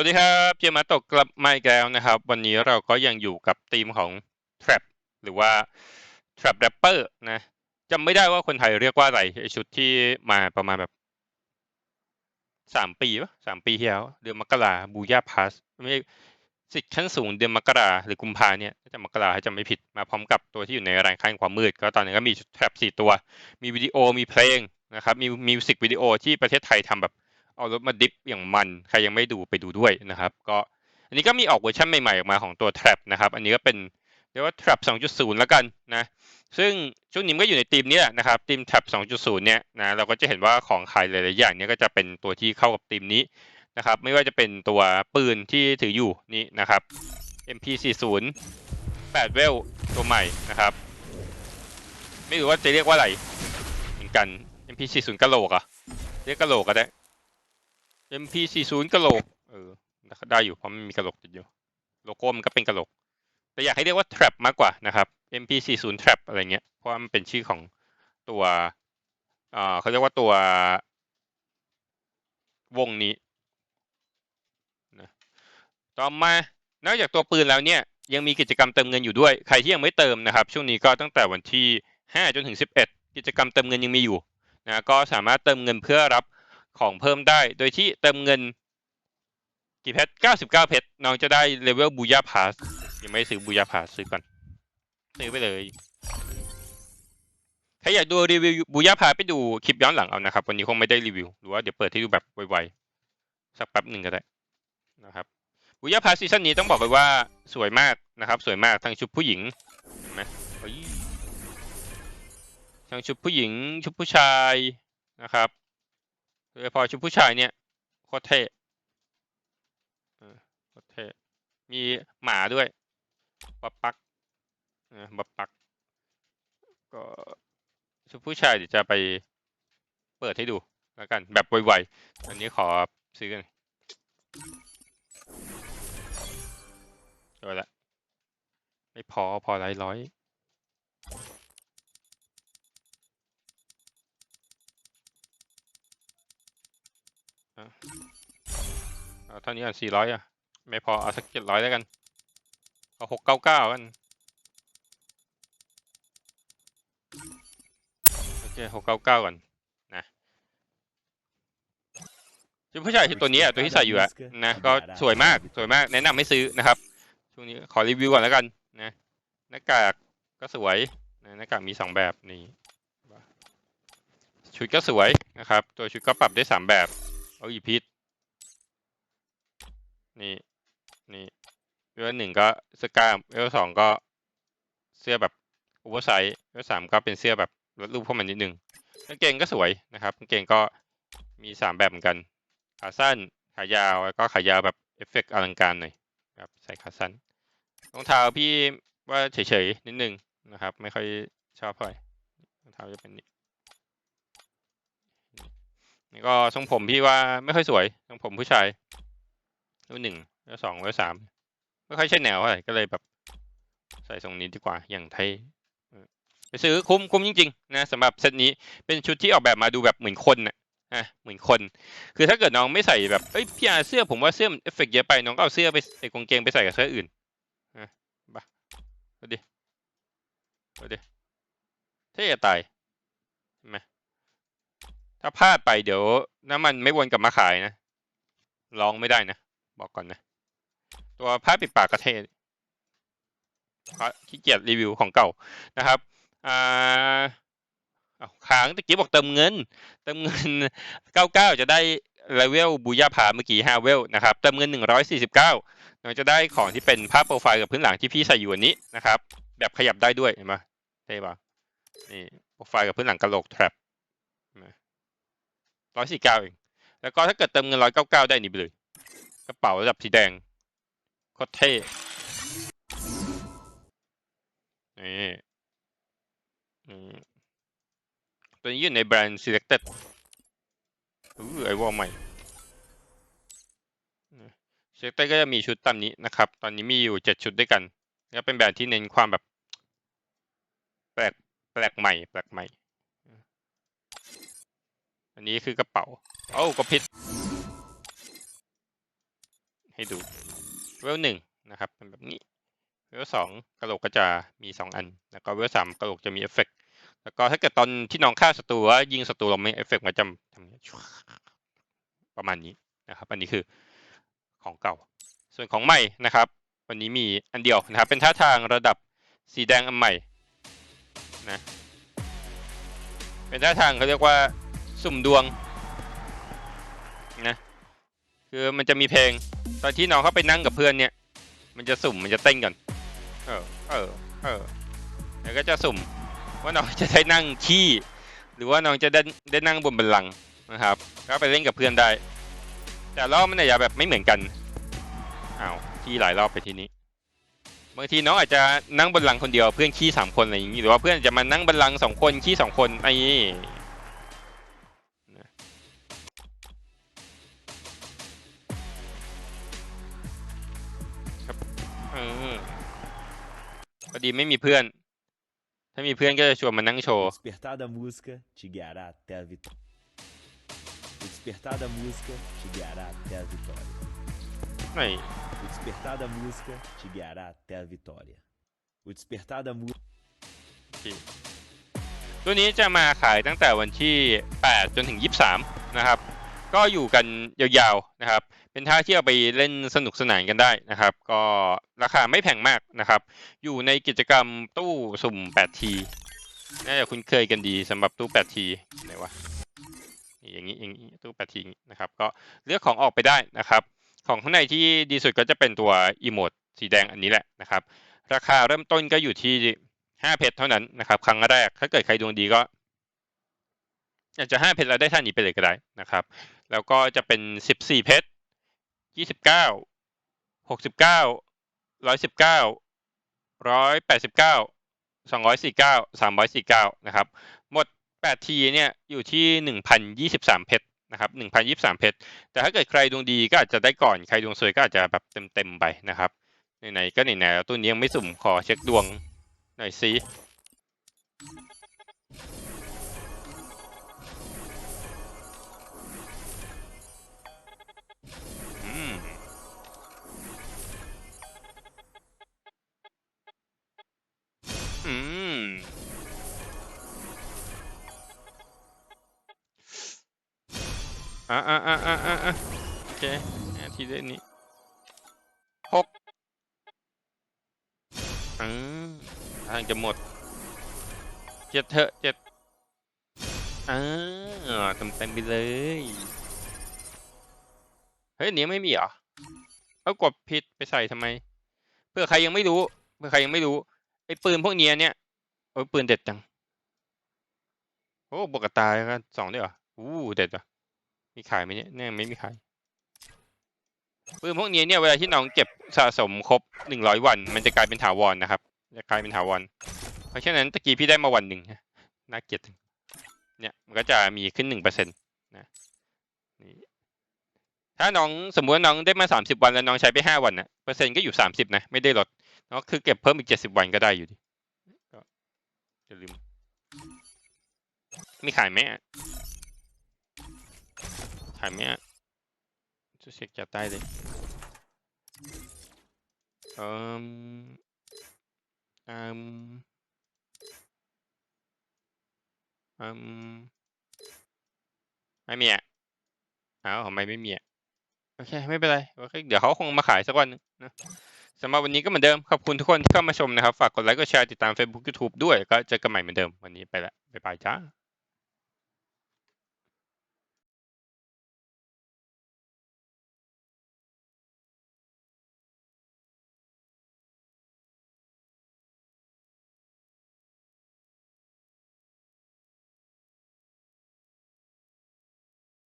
วัสดีครับเจมาตกกลับมาอีกแล้วนะครับ วันนี้เราก็ยังอยู่กับธีมของ trap หรือว่า trap rapper นะจำไม่ได้ว่าคนไทยเรียกว่าอะไรชุดที่มาประมาณแบบสามปีปะสามปีที่แล้วเดือนมกราบูย่าพาสไม่สิทธิ์ขั้นสูงเดือนมกราหรือกุมภาเนี่ยจะมกราให้จำไม่ผิดมาพร้อมกับตัวที่อยู่ในรายการความมืด ก็ตอนนี้ก็มี trap สี่ตัว มีวิดีโอมีเพลงนะครับมีมิวสิกวิดีโอที่ประเทศไทยทำแบบ เอารถมาดิฟอย่างมัน ใครยังไม่ดูไปดูด้วยนะครับ ก็อันนี้ก็มีออกเวอร์ชันใหม่ๆออกมาของตัว Trap นะครับ อันนี้ก็เป็นเรียกว่า Trap 2.0 แล้วกันนะ ซึ่งช่วงนี้มันก็อยู่ในทีมนี้แหละนะครับทีม Trap 2.0 เนี่ยนะเราก็จะเห็นว่าของขายหลายๆอย่างเนี่ยก็จะเป็นตัวที่เข้ากับทีมนี้นะครับ ไม่ว่าจะเป็นตัวปืนที่ถืออยู่นี่นะครับ MP40 8เวลตัวใหม่นะครับ ไม่รู้ว่าจะเรียกว่าอะไรเหมือนกัน MP40 กะโหลกอะเรียกกะโหลกก็ได้ MP40 กะโหลก เออ ได้อยู่เพราะมันมีกะโหลกติดอยู่ โลโก้มันก็เป็นกะโหลก แต่อยากให้เรียกว่า trap มากกว่านะครับ MP40 trap อะไรเงี้ย เพราะว่ามันเป็นชื่อของตัวอ่าเขาเรียกว่าตัววงนี้นะต่อมา นอกจากตัวปืนแล้วเนี่ยยังมีกิจกรรมเติมเงินอยู่ด้วย ใครที่ยังไม่เติมนะครับ ช่วงนี้ก็ตั้งแต่วันที่ 5 จนถึง 11 กิจกรรมเติมเงินยังมีอยู่นะ ก็สามารถเติมเงินเพื่อรับ ของเพิ่มได้ โดยที่เติมเงิน กี่เพชร99 เพชรน้องจะได้เลเวลบูยาพาสยังไม่ซื้อบูยาพาสซื้อก่อน ซื้อไปเลยใครอยากดูรีวิวบูยาพาไปดูคลิปย้อนหลังเอานะครับ วันนี้คงไม่ได้รีวิว หรือว่าเดี๋ยวเปิดให้ดูแบบไวๆ สักแป๊บหนึ่งก็ได้นะครับบูยาพาซีซั่นนี้ต้องบอกเลยว่าสวยมากนะครับ สวยมากทั้งชุดผู้หญิงเห็นไหมทั้งชุดผู้หญิงชุดผู้ชายนะครับ โดยเฉพาะชุดผู้ชายเนี่ยโคตรเท่โคตรเท่มีหมาด้วยบับปักบับปัก ก็ชุดผู้ชายเดี๋ยวจะไปเปิดให้ดูแล้วกันแบบไวๆ อันนี้ขอซื้อกันเจอละไม่พอพอหลายร้อย เอาเท่านี้ก่อนสี่ร้อยอะ ไม่พอเอาสักเจ็ดร้อยแล้วกัน เอาหกเก้าเก้ากัน โอเคหกเก้าเก้าก่อนนะชุดผู้ชายตัวนี้อะ ตัวที่ใส่อยู่อะนะ ก็สวยมาก สวยมาก แนะนำให้ซื้อนะครับ ช่วงนี้ขอรีวิวก่อนแล้วกันนะหน้ากากก็สวยนะหน้ากากมีสองแบบนี่ชุดก็สวยนะครับ ตัวชุดก็ปรับได้สามแบบ เอาอีพิษนี่ นี่เวลหนึ่งก็เสื้อกล้ามเวลสองก็เสื้อแบบโอเวอร์ไซส์เวลสามก็เป็นเสื้อแบบลดรูปพวกมันนิดนึงกางเกงก็สวยนะครับกางเกงก็มีสามแบบเหมือนกัน ขาสั้น ขายาวแล้วก็ขายาวแบบเอฟเฟกต์อลังการหน่อยครับใส่ขาสั้นรองเท้าพี่ว่าเฉยๆนิดนึงนะครับ ไม่ค่อยชอบเท่าไหร่รองเท้าจะเป็นนี้ นี่ก็ทรงผมพี่ว่าไม่ค่อยสวยทรงผมผู้ชายรุ่นหนึ่งแล้วสองแล้วสามไม่ค่อยใช่แนวเท่าไรก็เลยแบบ ใส่ทรงนี้ดีกว่าอย่างเท่เออไปซื้อคุ้มคุ้มจริงๆนะสำหรับเซตนี้เป็นชุดที่ออกแบบมาดูแบบเหมือนคนนะอะเหมือนคน คือถ้าเกิดน้องไม่ใส่แบบเอ้ยพี่อาเสื้อผมว่าเสื้อมันเอฟเฟกต์เยอะไปน้องก็เอาเสื้อไปไอ้กางเกงไปใส่กับเสื้ออื่นอะบ้าดูดิดูดิเท่จะตาย ถ้าพลาดไปเดี๋ยวน้ำมันไม่วนกลับมาขายนะลองไม่ได้นะ บอกก่อนนะ ตัวผ้าปิดปากกระเทศขี้เกียจรีวิวของเก่านะครับอ่าเอาค้างตะกี้บอกเติมเงิน เติมเงิน 99 จะได้เลเวลบูยาผาเมื่อกี้5เวลนะครับ เติมเงิน 149เราจะได้ของที่เป็นภาพโปรไฟล์กับพื้นหลังที่พี่ใส่อยู่อันนี้นะครับ แบบขยับได้ด้วยเห็นไหมเท่ปะนี่โปรไฟล์กับพื้นหลังกระโหลกแทรป ร้อยสี่เก้าเอง แล้วก็ถ้าเกิดเติมเงินร้อยเก้าเก้าได้นี่ไปเลย กระเป๋าระดับสีแดงโคตรเท่ นี่อืมตัวนี้อยู่ในแบรนด์ selected อู้ไอวอลใหม่ selected ก็จะมีชุดตามนี้นะครับ ตอนนี้มีอยู่เจ็ดชุดด้วยกัน ก็เป็นแบรนด์ที่เน้นความแบบ แปลกแปลกใหม่ แปลกใหม่ อันนี้คือกระเป๋า เอ้าก็ผิดให้ดูเวลหนึ่งนะครับเป็นแบบนี้เวลสองกระโหลกก็จะมีสองอัน แล้วก็เวลสามกระโหลกจะมีเอฟเฟกต์แล้วก็ถ้าเกิดตอนที่น้องฆ่าศัตรูว่ายิงศัตรูเราไม่เอฟเฟกต์มันจะทำนี้ประมาณนี้นะครับ อันนี้คือของเก่า ส่วนของใหม่นะครับ วันนี้มีอันเดียวนะครับ เป็นท่าทางระดับสีแดงอันใหม่นะเป็นท่าทางเขาเรียกว่า สุ่มดวงนะคือมันจะมีเพลง ตอนที่น้องเข้าไปนั่งกับเพื่อนเนี่ย มันจะสุ่มมันจะเต้นก่อน เออเออเออแล้วก็จะสุ่ม ว่าน้องจะได้นั่งขี้หรือว่าน้องจะได้ได้นั่งบนบัลลังนะครับก็ไปเล่นกับเพื่อนได้ แต่รอบมันอาจจะแบบไม่เหมือนกันอ้าวขี้หลายรอบไปทีนี้บางทีน้องอาจจะนั่งบนหลังคนเดียวเพื่อนขี้สามคนอะไรอย่างนี้หรือว่าเพื่อนจะมานั่งบนหลังสองคนขี้สองคนไอ้ พอดีไม่มีเพื่อน ถ้ามีเพื่อนก็จะชวนมานั่งโช O ว์ despertar da música te guiará até a vitória. O despertar da música te guiará até a vitória. ไม่ O despertar da música te guiará até a vitória. O despertar da música ตัวนี้จะมาขายตั้งแต่วันที่ 8 จนถึง 23 นะครับ ก็อยู่กันยาวๆนะครับ เป็นท่าที่เอาไปเล่นสนุกสนานกันได้นะครับ ก็ราคาไม่แพงมากนะครับ อยู่ในกิจกรรมตู้สุ่ม 8T น่าจะคุ้นเคยกันดีสำหรับตู้ 8T ไหนวะนี่อย่างนี้อย่างนี้ตู้ 8T อย่างนี้นะครับ ก็เลือกของออกไปได้นะครับ ของข้างในที่ดีสุดก็จะเป็นตัวอีโมดสีแดงอันนี้แหละนะครับ ราคาเริ่มต้นก็อยู่ที่ห้าเพชรเท่านั้นนะครับ ครั้งแรกถ้าเกิดใครดวงดีก็อาจจะห้าเพชรแล้วได้ท่านี้ไปเลยก็ได้นะครับ แล้วก็จะเป็นสิบสี่เพชรยี่สิบเก้าหกสิบเก้าร้อยสิบเก้าร้อยแปดสิบเก้าสองร้อยสี่เก้าสามร้อยสี่เก้านะครับ หมดแปดทีเนี่ยอยู่ที่หนึ่งพันยี่สิบสามเพชรนะครับหนึ่งพันยี่สิบสามเพชร แต่ถ้าเกิดใครดวงดีก็อาจจะได้ก่อน ใครดวงสวยก็อาจจะแบบเต็มๆไปนะครับ ไหนๆก็ไหนๆตัวนี้ยังไม่สุ่มขอเช็คดวงหน่อยสิ อะอะอะอะอะอะโอเคอะทีเล่นนี้หกอืมทางจะหมดเจ็ดเถอะเจ็ดอ่าเต็มเต็มไปเลย เฮ้ยอันนี้ไม่มีเหรอเอากดผิดไปใส่ทำไม เพื่อใครยังไม่รู้ เพื่อใครยังไม่รู้ไอ้ปืนพวกเนี้ยเนี่ยโอ้ยปืนเด็ดจัง โอ้บวกกับตายกันสองด้วยเหรอ อู้เด็ดอะ มีขายไหมเนี่ยแน่ไม่มีขายปืนพวกนี้เนี่ยเวลาที่น้องเก็บสะสมครบหนึ่งร้อยวัน มันจะกลายเป็นถาวรนะครับ จะกลายเป็นถาวร เพราะฉะนั้นตะกี้พี่ได้มาวันหนึ่งนะน่าเกลียดเนี่ยมันก็จะมีขึ้นหนึ่งเปอร์เซ็นต์นะนี่ถ้าน้องสมมติว่าน้องได้มาสามสิบวันแล้วน้องใช้ไปห้าวันนะเปอร์เซ็นต์ก็อยู่สามสิบนะไม่ได้ลดเนาะคือเก็บเพิ่มอีกเจ็ดสิบวันก็ได้อยู่ดีก็อย่าลืมมีขายไหม อะขายไหมอะจะเช็คจากใต้เลยเอ่มเอ่มอืมไม่มีอะอ้าวทำไมไม่มีอะโอเค ไม่เป็นไรโอเคเดี๋ยวเขาคงมาขายสักวันหนึงนะสำหรับวันนี้ก็เหมือนเดิม ขอบคุณทุกคนที่เข้ามาชมนะครับ ฝากกดไลค์ กดแชร์ ติดตาม Facebook YouTube ด้วย ก็เจอกันใหม่เหมือนเดิม วันนี้ไปละ บ๊ายบายจ้า